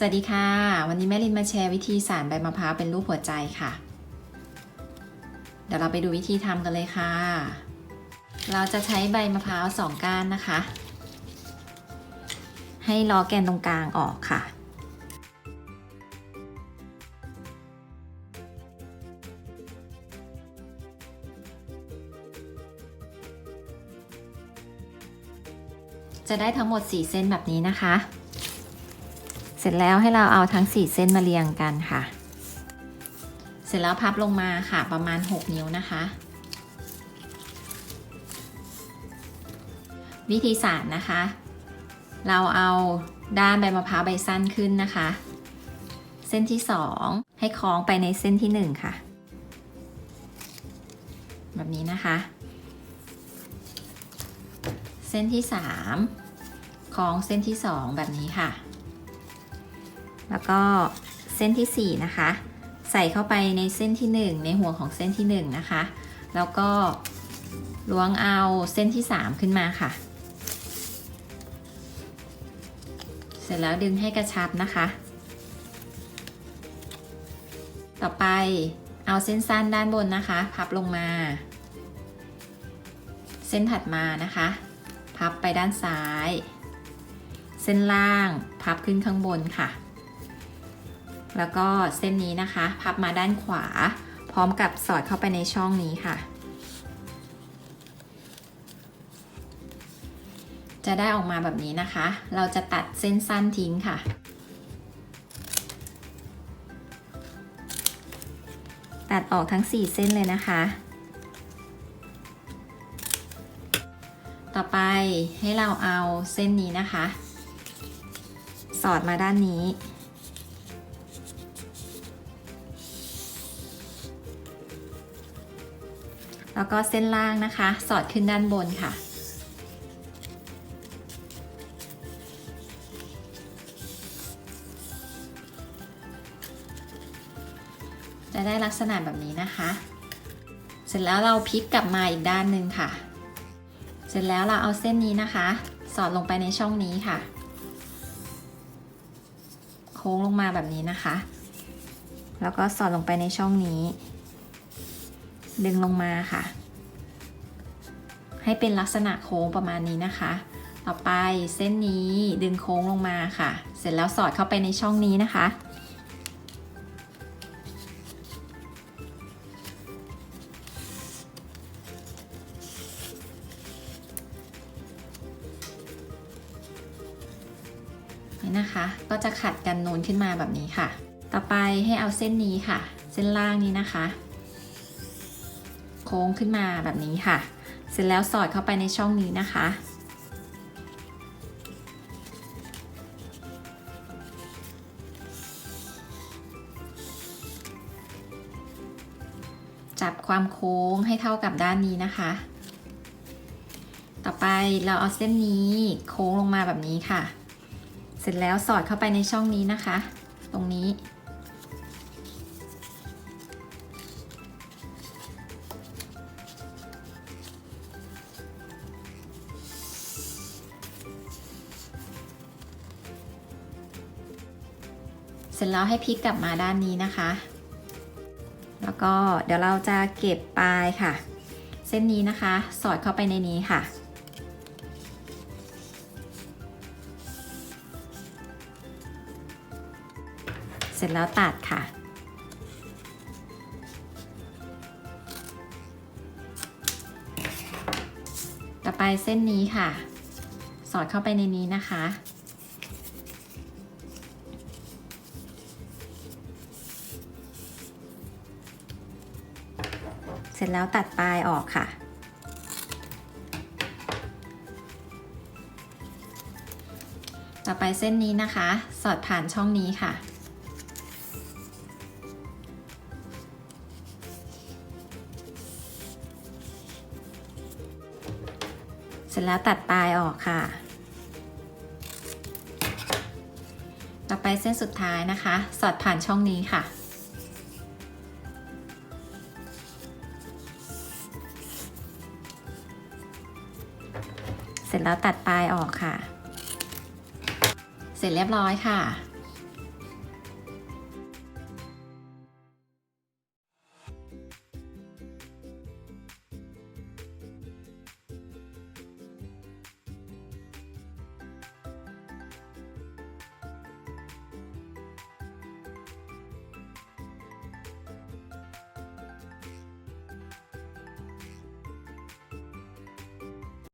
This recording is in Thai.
สวัสดีค่ะ วันนี้แม่ลินมาแชร์วิธีสารใบมะพร้าวเป็นรูปหัวใจค่ะ เดี๋ยวเราไปดูวิธีทำกันเลยค่ะ เราจะใช้ใบมะพร้าวสองก้านนะคะ ให้ล้อแกนตรงกลางออกค่ะ จะได้ทั้งหมด 4 เส้นแบบนี้นะคะ เสร็จแล้วให้เราเอาทั้ง 4 เส้นมาเรียงกันค่ะ เสร็จแล้วพับลงมาค่ะประมาณ 6 นิ้วนะคะ วิธีสารนะคะ เราเอาด้านใบมะพร้าวใบสั้นขึ้นนะคะ เส้นที่ 2 ให้คล้องไปในเส้นที่ 1 ค่ะ แบบนี้นะคะ เส้นที่ 3 คล้องเส้นที่ 2 แบบนี้ค่ะ แล้วก็เส้นที่ 4 นะคะ ใส่เข้าไปในเส้นที่ 1 ในหัวของเส้นที่ 1 นะคะ แล้วก็ล้วงเอาเส้นที่ 3 ขึ้นมาค่ะ เสร็จแล้วดึงให้กระชับนะคะ ต่อไปเอาเส้นสั้นด้านบนนะคะ พับลงมา เส้นถัดมานะคะ พับไปด้านซ้าย เส้นล่างพับขึ้นข้างบนค่ะ แล้วก็เส้นนี้นะคะ พับมาด้านขวา พร้อมกับสอดเข้าไปในช่องนี้ค่ะ จะได้ออกมาแบบนี้นะคะ เราจะตัดเส้นสั้นทิ้งค่ะ ตัดออกทั้ง 4 เส้นเลยนะคะ ต่อไปให้เราเอาเส้นนี้นะคะ สอดมาด้านนี้ แล้วก็เส้นล่างนะคะ สอดขึ้นด้านบนค่ะ จะได้ลักษณะแบบนี้นะคะ เสร็จแล้วเราพลิกกลับมาอีกด้านหนึ่งค่ะ เสร็จแล้วเราเอาเส้นนี้นะคะ สอดลงไปในช่องนี้ค่ะ โค้งลงมาแบบนี้นะคะ แล้วก็สอดลงไปในช่องนี้ ดึงลงมาค่ะ ให้เป็นลักษณะโค้งประมาณนี้นะคะ ต่อไปเส้นนี้ดึงโค้งลงมาค่ะ เสร็จแล้วสอดเข้าไปในช่องนี้นะคะ นี่นะคะ ก็จะขัดกันนูนขึ้นมาแบบนี้ค่ะ ต่อไปให้เอาเส้นนี้ค่ะ เส้นล่างนี้นะคะ โค้งขึ้นมาแบบนี้ค่ะ เสร็จแล้วสอดเข้าไปในช่องนี้นะคะ จับความโค้งให้เท่ากับด้านนี้นะคะ ต่อไปเราเอาเส้นนี้โค้งลงมาแบบนี้ค่ะ เสร็จแล้วสอดเข้าไปในช่องนี้นะคะ ตรงนี้ เสร็จแล้วให้พลิกกลับมาด้านนี้นะคะ แล้วก็เดี๋ยวเราจะเก็บปลายค่ะ เส้นนี้นะคะ สอดเข้าไปในนี้ค่ะ เสร็จแล้วตัดค่ะต่อไปเส้นนี้ค่ะ สอดเข้าไปในนี้นะคะ เสร็จแล้วตัดปลายออกค่ะ ต่อไปเส้นนี้นะคะ สอดผ่านช่องนี้ค่ะ เสร็จแล้วตัดปลายออกค่ะ ต่อไปเส้นสุดท้ายนะคะ สอดผ่านช่องนี้ค่ะ เสร็จแล้วตัดปลายออกค่ะ เสร็จเรียบร้อยค่ะ